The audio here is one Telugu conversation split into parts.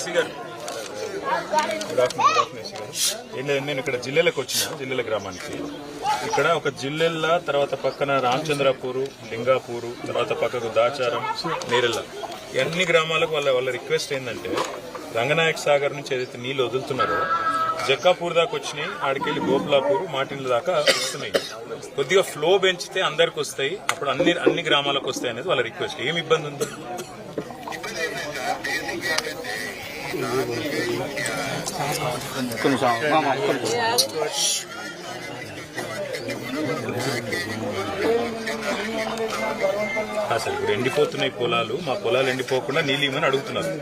ఎస్సీ గారు. Good afternoon good afternoon SC గారు. ఏం లేదు నేను ఇక్కడ జిల్లెలకు వచ్చిన జిల్లెల గ్రామానికి. ఇక్కడ ఒక జిల్లెల్ల తర్వాత పక్కన రామచంద్రపూరు లింగాపూరు తర్వాత పక్కకు దాచారం నేరెల్ల ఇవన్నీ అన్ని గ్రామాలకు వాళ్ళ వాళ్ళ రిక్వెస్ట్ ఏంటంటే రంగనాయక సాగర్ నుంచి ఏదైతే నీళ్ళు వదులుతున్నారో జక్కాపూర్ దాకా వచ్చినాయి ఆడికెళ్ళి గోపులాపూర్ మాటిన్ల దాకా వస్తున్నాయి. కొద్దిగా ఫ్లో పెంచితే అందరికి వస్తాయి అప్పుడు అన్ని అన్ని గ్రామాలకు వస్తాయి అనేది వాళ్ళ రిక్వెస్ట్. ఏమి ఇబ్బంది ఉంది? అసలు ఇప్పుడు ఎండిపోతున్నాయి పొలాలు. మా పొలాలు ఎండిపోకుండా నీళ్ళు ఇవ్వమని అడుగుతున్నారు.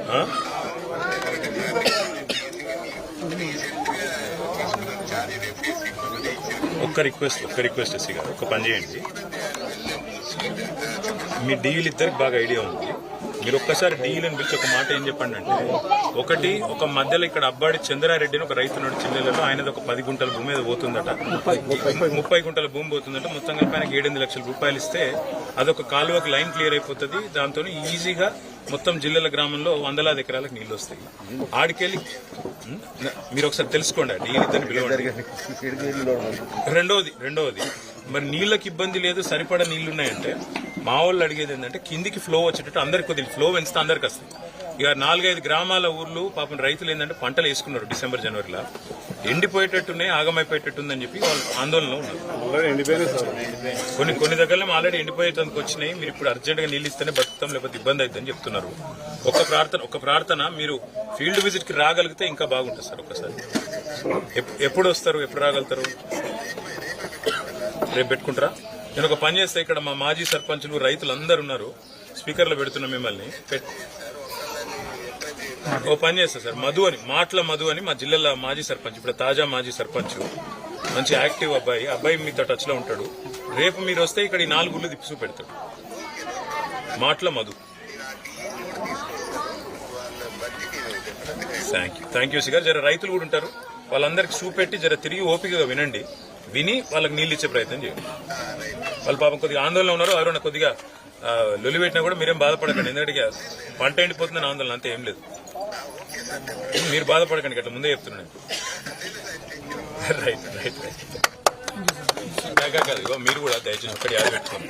ఒక్క రిక్వెస్ట్ ఒక్క రిక్వెస్ట్ ఎస్సీ గారు. ఒక పని చేయండి. మీ డీల్ ఇద్దరికి బాగా ఐడియా ఉంది. మీరు ఒక్కసారి డీల్ అని పిలిచి ఒక మాట ఏం చెప్పండి అంటే ఒకటి ఒక మధ్యలో ఇక్కడ అబ్బాడి చంద్రారెడ్డి అని ఒక రైతు నాడు చిన్నెలలో ఆయనది ఒక పది గుంటల భూమి మీద పోతుందట. ముప్పై గుంటల భూమి పోతుందంటే మొత్తం కలిపి ఆయనకి ఏడెనిమిది లక్షల రూపాయలు ఇస్తే అదొక కాలువకు లైన్ క్లియర్ అయిపోతుంది దాంతో ఈజీగా మొత్తం జిల్లాల గ్రామంలో వందలాది ఎకరాలకు నీళ్ళు వస్తాయి. ఆడికెళ్ళి? మీరు ఒకసారి తెలుసుకోండి డీల్ పిలవండి. రెండవది రెండవది మరి నీళ్ళకి ఇబ్బంది లేదు సరిపడా నీళ్ళు ఉన్నాయంటే మా వాళ్ళు అడిగేది ఏంటంటే కిందికి ఫ్లో వచ్చేటట్టు అందరికి కొద్దిగా ఫ్లో పెంచితే అందరికి వస్తుంది ఇక నాలుగైదు గ్రామాల ఊర్లు పాపం రైతులు ఏంటంటే పంటలు వేసుకున్నారు డిసెంబర్ జనవరిలో. ఎండిపోయేటట్టున్నాయి ఆగమైపోయేటట్టుందని చెప్పి వాళ్ళు ఆందోళనలో ఉన్నారు. కొన్ని కొన్ని దగ్గరలో ఆల్రెడీ ఎండిపోయేటందుకు వచ్చినాయి. మీరు ఇప్పుడు అర్జెంట్గా నీళ్ళు ఇస్తేనే బతుకుతాం లేకపోతే ఇబ్బంది అవుతుందని చెప్తున్నారు. ఒక ప్రార్థన ఒక ప్రార్థన మీరు ఫీల్డ్ విజిట్కి రాగలిగితే ఇంకా బాగుంటుంది సార్ ఒకసారి ఎప్- ఎప్పుడు వస్తారు ఎప్పుడు రాగలుగుతారు? రేపు పెట్టుకుంటారా? నేను ఒక పని చేస్తే ఇక్కడ మా మాజీ సర్పంచులు రైతులు అందరు ఉన్నారు. స్పీకర్లో పెడుతున్నాం మిమ్మల్ని. పెట్- ఓ పని చేస్తా సార్. మధు అని మాటల మధు అని మా జిల్లాలో మాజీ సర్పంచ్ ఇప్పుడు తాజా మాజీ సర్పంచ్. మంచి యాక్టివ్ అబ్బాయి. అబ్బాయి మీతో టచ్లో ఉంటాడు. రేపు మీరు వస్తే ఇక్కడ ఈ నాలుగు గుళ్ళు తిప్పి పెడతాడు మాటల Madhu. Thank you thank you సిగారు జర రైతులు కూడా ఉంటారు. వాళ్ళందరికి చూపెట్టి జర తిరిగి ఓపికగా వినండి. విని వాళ్ళకి నీళ్ళు ఇచ్చే ప్రయత్నం చేయండి. వాళ్ళు పాపం కొద్దిగా ఆందోళన ఉన్నారు. ఎవరైనా కొద్దిగా లొలిపెట్టినా లొలి కూడా మీరేం బాధపడకండి. ఎందుకంటే పంట ఎండిపోతుందని ఆందోళన అంతే ఏం లేదు. మీరు బాధపడకండి అట్లా ముందే చెప్తున్నాను రైట్ రైట్ రైట్ కాదు ఇగో మీరు కూడా దయచేసి ఒక్కటి యాద పెట్టుకోండి.